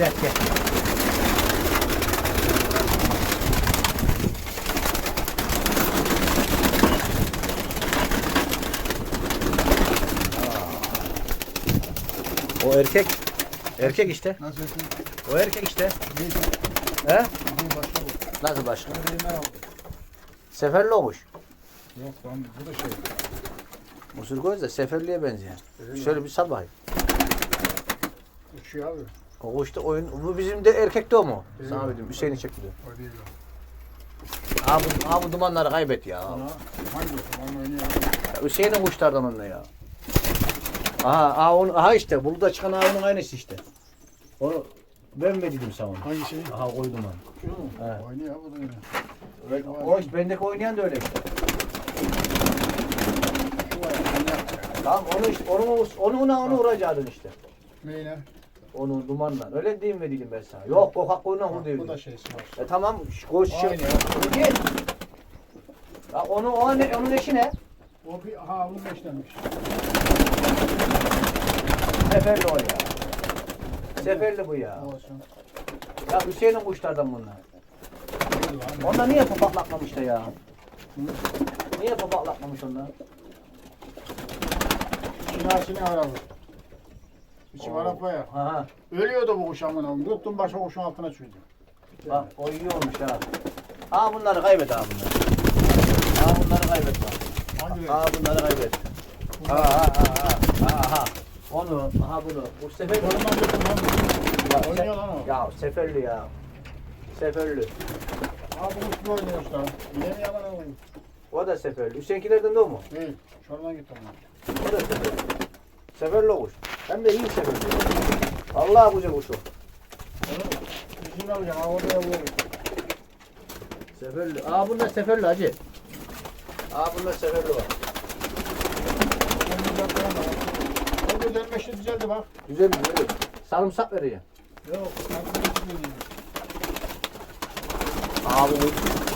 Gel gel. O erkek. Erkek işte. Nasıl yapayım? O erkek işte. Değil. He? Değil başka bu. Nasıl başka? Bunu elimden aldım. Seferli olmuş. Yok lan bu da şey. Mısır göz de seferliye benziyor. Şöyle bir sal bakayım. Uçuyor abi. O işte oyun. Bu bizim de erkek de o mu? Evet. Sana dedim Hüseyin'i çekti. O değil o. Ha bu dumanları kaybet ya. Ana hangi tamam oynuyor. Hüseyin'in kuşlardan onunla ya. Aha, aha, onu, aha işte. Burada çıkan aha onun aynısı işte. Onu ben mi dedim sana onu? Hangisi? Aha koydum onu. Şu mu? He. Oynuyor bu da. Evet, o işte bendeki oynayan da öyle işte. Şu var ya. Tamam onu işte onu onu ona onu vuracaktın işte. Neyle? Onu dumanla. Öyle değil mi dedim ben sana. Yok kokak koyuna vur diyor. Bu da şeysi var. E tamam koş ya. Onu gel. Ya onu o ne onun eşi ne? O bir ha bunun beşlenmiş. Seferli o ya. Seferli bu ya. Olsun. Ya Hüseyin'in kuşlardan bunlar. Onlar niye papaklakmamış da ya? Niye papaklakmamış onlar? Şinasini aradı. Arap var ya. Aha. Ölüyordu bu kuş amına. Tuttum başka kuşun altına çözdüm. Bak o iyi olmuş ha. Ha bunları kaybet ha bunları. Ha bunları kaybet bak. Ha bunları kaybet. Ha ha ha ha. Ha. Onu, ha bunu. Bu sefer. Ya, Oynuyor lan o. Ya seferli ya. Seferli. Ha bu kuş mu oynuyor işte. Yine mi yalan alayım? O da seferli. Hüseyinkilerden de o mu? Değil. Şuradan git onlar. O da seferli. Seferli o kuş. Hem de iyi seferli. Allah kuca kuşu. Bizim alacağım. Ha oraya vurayım. Seferli. Aa bunlar seferli hacı. Aa bunlar seferli var. O güzel meşe düzeldi bak. Güzel mi? Güzel. Sarımsak veriyor. Yok. ben bunu hiç bilmiyorum. Aa bu